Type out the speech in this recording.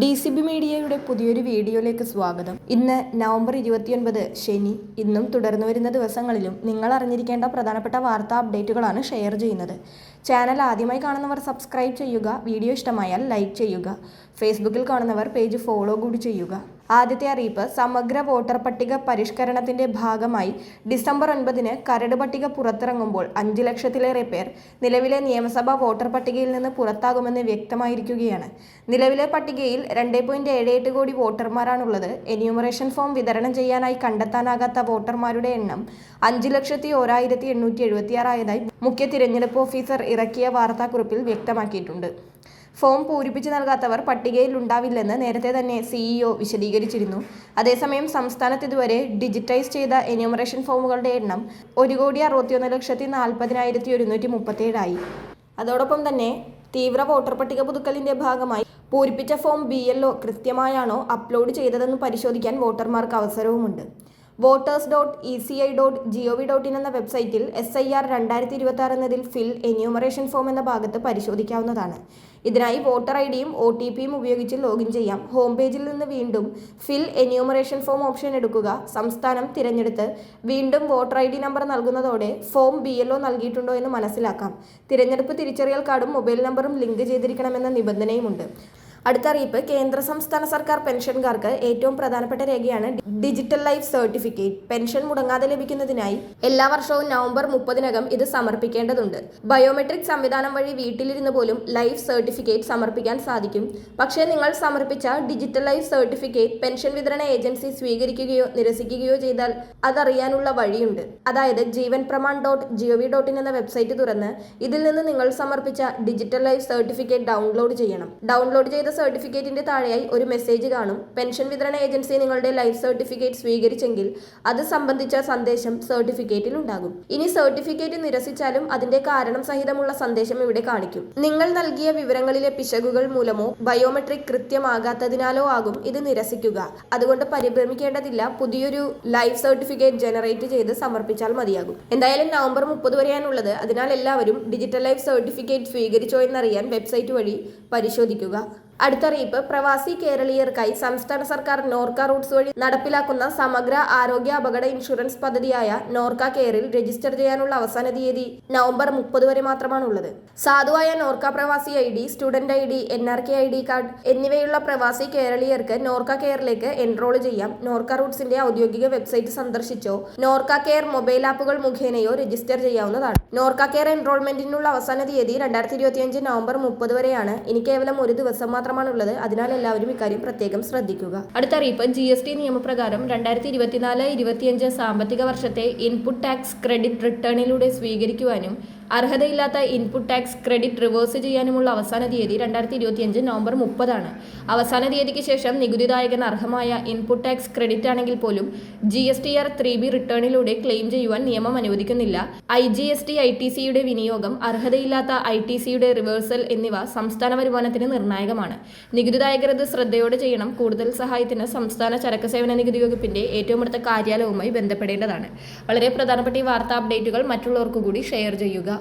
D C B മീഡിയയുടെ പുതിയൊരു വീഡിയോയിലേക്ക് സ്വാഗതം. ഇന്ന് നവംബർ ഇരുപത്തിയൊൻപത് ശനി. ഇന്നും തുടർന്നു വരുന്ന ദിവസങ്ങളിലും നിങ്ങൾ അറിഞ്ഞിരിക്കേണ്ട പ്രധാനപ്പെട്ട വാർത്താ അപ്ഡേറ്റുകളാണ് ഷെയർ ചെയ്യുന്നത്. ചാനൽ ആദ്യമായി കാണുന്നവർ സബ്സ്ക്രൈബ് ചെയ്യുക വീഡിയോ ഇഷ്ടമായാൽ ലൈക്ക് ചെയ്യുക. ഫേസ്ബുക്കിൽ കാണുന്നവർ പേജ് ഫോളോ കൂടി ചെയ്യുക. ആദ്യത്തെ അറിയിപ്പ് സമഗ്ര വോട്ടർ പട്ടിക പരിഷ്കരണത്തിന്റെ ഭാഗമായി ഡിസംബർ ഒൻപതിന് കരട് പട്ടിക പുറത്തിറങ്ങുമ്പോൾ അഞ്ച് ലക്ഷത്തിലേറെ പേർ നിലവിലെ നിയമസഭാ വോട്ടർ പട്ടികയിൽ നിന്ന് പുറത്താകുമെന്ന് വ്യക്തമായിരിക്കുകയാണ്. നിലവിലെ പട്ടികയിൽ രണ്ട് പോയിന്റ് ഏഴ് എട്ട് കോടി വോട്ടർമാരാണുള്ളത്. എന്യൂമറേഷൻ ഫോം വിതരണം ചെയ്യാനായി കണ്ടെത്താനാകാത്ത വോട്ടർമാരുടെ എണ്ണം അഞ്ച് ലക്ഷത്തി ഓരായിരത്തി എണ്ണൂറ്റി എഴുപത്തിയാറായതായി മുഖ്യ തിരഞ്ഞെടുപ്പ് ഓഫീസർ ഇറക്കിയ വാർത്താക്കുറിപ്പിൽ വ്യക്തമാക്കിയിട്ടുണ്ട്. ഫോം പൂരിപ്പിച്ചു നൽകാത്തവർ പട്ടികയിൽ ഉണ്ടാവില്ലെന്ന് നേരത്തെ തന്നെ സിഇഒ വിശദീകരിച്ചിരുന്നു. അതേസമയം സംസ്ഥാനത്ത് ഇതുവരെ ഡിജിറ്റൈസ് ചെയ്ത എന്യൂമറേഷൻ ഫോമുകളുടെ എണ്ണം ഒരു കോടി അറുപത്തിയൊന്ന് ലക്ഷത്തി നാൽപ്പതിനായിരത്തി ഒരുന്നൂറ്റി മുപ്പത്തേഴായി അതോടൊപ്പം തന്നെ തീവ്ര വോട്ടർ പട്ടിക പുതുക്കലിന്റെ ഭാഗമായി പൂരിപ്പിച്ച ഫോം ബി എൽഒ കൃത്യമായാണോ അപ്ലോഡ് ചെയ്തതെന്ന് പരിശോധിക്കാൻ വോട്ടർമാർക്ക് അവസരവുമുണ്ട്. Voters dot E C I dot G O V dot in എന്ന വെബ്സൈറ്റിൽ എസ് ഐ ആർ രണ്ടായിരത്തി ഇരുപത്തി ആറ് എന്നതിൽ ഫിൽ എന്യൂമറേഷൻ ഫോം എന്ന ഭാഗത്ത് പരിശോധിക്കാവുന്നതാണ്. ഇതിനായി വോട്ടർ ഐ ഡിയും ഒ ടി പിയും ഉപയോഗിച്ച് ലോഗിൻ ചെയ്യാം. ഹോം പേജിൽ നിന്ന് വീണ്ടും ഫിൽ എന്യൂമറേഷൻ ഫോം ഓപ്ഷൻ എടുക്കുക. സംസ്ഥാനം തിരഞ്ഞെടുത്ത് വീണ്ടും വോട്ടർ ഐ ഡി നമ്പർ നൽകുന്നതോടെ ഫോം ബി എൽ ഒ നൽകിയിട്ടുണ്ടോ എന്ന് മനസ്സിലാക്കാം. തിരഞ്ഞെടുപ്പ് തിരിച്ചറിയൽ കാർഡും മൊബൈൽ നമ്പറും ലിങ്ക് ചെയ്തിരിക്കണമെന്ന നിബന്ധനയുമുണ്ട്. അടുത്ത അറിയിപ്പ് കേന്ദ്ര സംസ്ഥാന സർക്കാർ പെൻഷൻകാർക്ക് ഏറ്റവും പ്രധാനപ്പെട്ട രേഖയാണ് ഡിജിറ്റൽ ലൈഫ് സർട്ടിഫിക്കറ്റ്. പെൻഷൻ മുടങ്ങാതെ ലഭിക്കുന്നതിനായി എല്ലാ വർഷവും നവംബർ മുപ്പതിനകം ഇത് സമർപ്പിക്കേണ്ടതുണ്ട്. ബയോമെട്രിക് സംവിധാനം വഴി വീട്ടിലിരുന്ന് പോലും ലൈഫ് സർട്ടിഫിക്കറ്റ് സമർപ്പിക്കാൻ സാധിക്കും. പക്ഷേ നിങ്ങൾ സമർപ്പിച്ച ഡിജിറ്റൽ ലൈഫ് സർട്ടിഫിക്കറ്റ് പെൻഷൻ വിതരണ ഏജൻസി സ്വീകരിക്കുകയോ നിരസിക്കുകയോ ചെയ്താൽ അതറിയാനുള്ള വഴിയുണ്ട്. അതായത് Jeevan Pramaan dot GOV dot in എന്ന വെബ്സൈറ്റ് തുറന്ന് ഇതിൽ നിന്ന് നിങ്ങൾ സമർപ്പിച്ച ഡിജിറ്റൽ ലൈഫ് സർട്ടിഫിക്കറ്റ് ഡൗൺലോഡ് ചെയ്യണം. ഡൗൺലോഡ് ചെയ്ത സർട്ടിഫിക്കറ്റിന്റെ താഴെയായി ഒരു മെസ്സേജ് കാണും. പെൻഷൻ വിതരണ ഏജൻസി നിങ്ങളുടെ ലൈഫ് സർട്ടിഫിക്കറ്റ് സ്വീകരിച്ചെങ്കിൽ അത് സംബന്ധിച്ച സന്ദേശം സർട്ടിഫിക്കറ്റിൽ ഉണ്ടാകും. ഇനി സർട്ടിഫിക്കറ്റ് നിരസിച്ചാലും അതിന്റെ കാരണം സഹിതമുള്ള സന്ദേശം ഇവിടെ കാണിക്കും. നിങ്ങൾ നൽകിയ വിവരങ്ങളിലെ പിശകുകൾ മൂലമോ ബയോമെട്രിക് കൃത്യമാകാത്തതിനാലോ ആകും ഇത് നിരസിക്കുക. അതുകൊണ്ട് പരിഭ്രമിക്കേണ്ടതില്ല. പുതിയൊരു ലൈഫ് സർട്ടിഫിക്കറ്റ് ജനറേറ്റ് ചെയ്ത് സമർപ്പിച്ചാൽ മതിയാകും. എന്തായാലും നവംബർ മുപ്പത് വരെയാണുള്ളത്. അതിനാൽ എല്ലാവരും ഡിജിറ്റൽ ലൈഫ് സർട്ടിഫിക്കറ്റ് സ്വീകരിച്ചോ എന്നറിയാൻ വെബ്സൈറ്റ് വഴി പരിശോധിക്കുക. അടുത്ത അറിയിപ്പ് പ്രവാസി കേരളീയർക്കായി സംസ്ഥാന സർക്കാർ നോർക്ക റൂട്ട്സ് വഴി നടപ്പിലാക്കുന്ന സമഗ്ര ആരോഗ്യ അപകട ഇൻഷുറൻസ് പദ്ധതിയായ നോർക്ക കെയറിൽ രജിസ്റ്റർ ചെയ്യാനുള്ള അവസാന തീയതി നവംബർ മുപ്പത് വരെ മാത്രമാണ് ഉള്ളത് സാധുവായ നോർക്ക പ്രവാസി I D student I D N R K I D card എന്നിവയുള്ള പ്രവാസി കേരളീയർക്ക് നോർക്ക കെയറിലേക്ക് എൻറോൾ ചെയ്യാം. നോർക്ക റൂട്ട്സിന്റെ ഔദ്യോഗിക വെബ്സൈറ്റ് സന്ദർശിച്ചോ നോർക്ക കെയർ മൊബൈൽ ആപ്പുകൾ മുഖേനയോ രജിസ്റ്റർ ചെയ്യാവുന്നതാണ്. നോർക്ക കെയർ എൻറോൾമെന്റിനുള്ള അവസാന തീയതി രണ്ടായിരത്തി ഇരുപത്തിയഞ്ച് നവംബർ മുപ്പത് വരെയാണ്. ഇനി കേവലം ഒരു ദിവസം മാത്രമാണുള്ളത്. അതിനാൽ എല്ലാവരും ഇക്കാര്യം പ്രത്യേകം ശ്രദ്ധിക്കുക. അടുത്ത അറിയിപ്പ് ജി എസ് ടി നിയമപ്രകാരം രണ്ടായിരത്തി ഇരുപത്തിനാല് ഇരുപത്തിയഞ്ച് സാമ്പത്തിക വർഷത്തെ ഇൻപുട്ട് ടാക്സ് ക്രെഡിറ്റ് റിട്ടേണിലൂടെ സ്വീകരിക്കുവാനും അർഹതയില്ലാത്ത ഇൻപുട്ട് ടാക്സ് ക്രെഡിറ്റ് റിവേഴ്സ് ചെയ്യാനുമുള്ള അവസാന തീയതി രണ്ടായിരത്തി ഇരുപത്തിയഞ്ച് നവംബർ മുപ്പതാണ്. അവസാന തീയതിക്ക് ശേഷം നികുതിദായകന് അർഹമായ ഇൻപുട്ട് ടാക്സ് ക്രെഡിറ്റ് ആണെങ്കിൽ പോലും G S T R three B റിട്ടേണിലൂടെ claim ചെയ്യുവാൻ നിയമം അനുവദിക്കുന്നില്ല. I G S T I T സിയുടെ വിനിയോഗം അർഹതയില്ലാത്ത ഐ ടി സിയുടെ റിവേഴ്സൽ എന്നിവ സംസ്ഥാന വരുമാനത്തിന് നിർണായകമാണ്. നികുതിദായകർ ഇത് ശ്രദ്ധയോടെ ചെയ്യണം. കൂടുതൽ സഹായത്തിന് സംസ്ഥാന ചരക്ക് സേവന നികുതി വകുപ്പിന്റെ ഏറ്റവും അടുത്ത കാര്യാലയവുമായി ബന്ധപ്പെടേണ്ടതാണ്. വളരെ പ്രധാനപ്പെട്ട ഈ വാർത്താ അപ്ഡേറ്റുകൾ മറ്റുള്ളവർക്കു കൂടി ഷെയർ ചെയ്യുക.